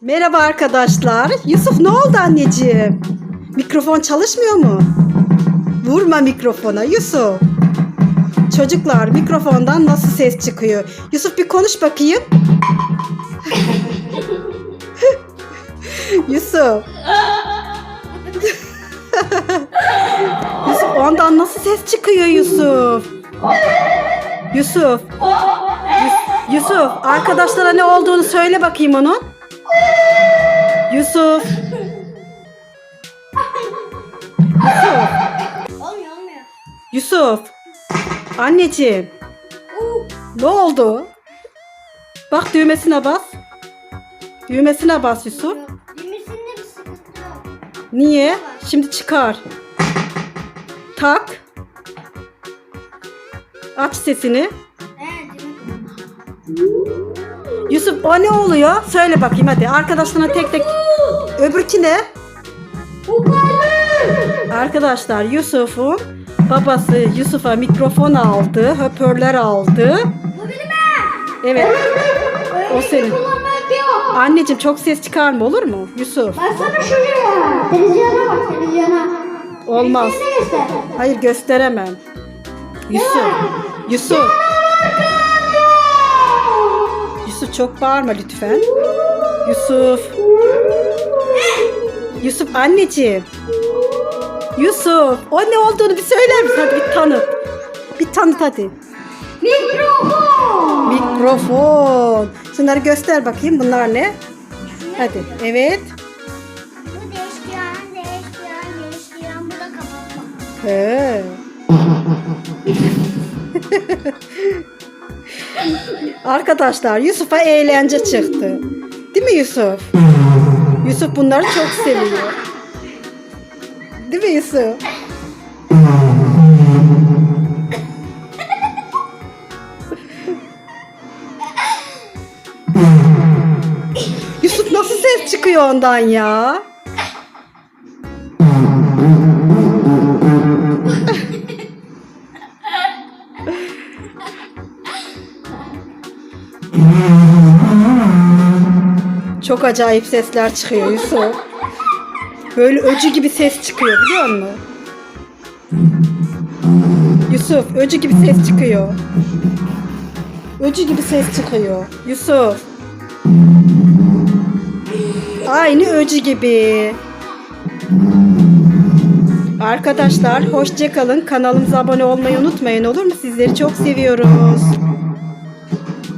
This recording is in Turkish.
Merhaba arkadaşlar. Yusuf ne oldu anneciğim? Mikrofon çalışmıyor mu? Vurma mikrofona Yusuf. Çocuklar mikrofondan nasıl ses çıkıyor? Yusuf bir konuş bakayım. Yusuf. Yusuf ondan nasıl ses çıkıyor Yusuf? Yusuf. Yus- Yusuf arkadaşlara ne olduğunu söyle bakayım onun. Yusuf. Olmuyor olmuyor. Yusuf. Anneciğim. Ne oldu? Bak düğmesine bas. Düğmesine bas Yusuf. Düğmesinde bir sıkıntı yok. Niye? Şimdi çıkar. Tak. Aç sesini. Düğme. Yusuf o ne oluyor? Söyle bakayım hadi. Arkadaşlarına tek tek. Öbürki ne? Arkadaşlar Yusuf'un babası Yusuf'a mikrofon aldı, hoparlör aldı. Evet. O senin. Anneciğim çok ses çıkarma olur mu? Yusuf. Baksana şuraya. Televizyona bak televizyona. Olmaz. Hayır gösteremem. Yusuf. Yusuf. Yusuf çok bağırma lütfen. Yusuf. Yusuf anneciğim. Yusuf. O ne olduğunu bir söyler misin? Hadi bir tanıt. Bir tanıt hadi. Mikrofon. Mikrofon. Şunları göster bakayım. Bunlar ne? Hadi. Evet. Bu değiştiren, değiştiren, değiştiren. Bu da kapatma. He. Arkadaşlar Yusuf'a eğlence çıktı. Değil mi Yusuf? Yusuf bunları çok seviyor. Değil mi Yusuf? Yusuf nasıl ses çıkıyor ondan ya? Çok acayip sesler çıkıyor Yusuf. Böyle öcü gibi ses çıkıyor biliyor musun? Yusuf öcü gibi ses çıkıyor. Öcü gibi ses çıkıyor. Yusuf. Aynı öcü gibi. Arkadaşlar hoşça kalın. Kanalımıza abone olmayı unutmayın olur mu? Sizleri çok seviyoruz.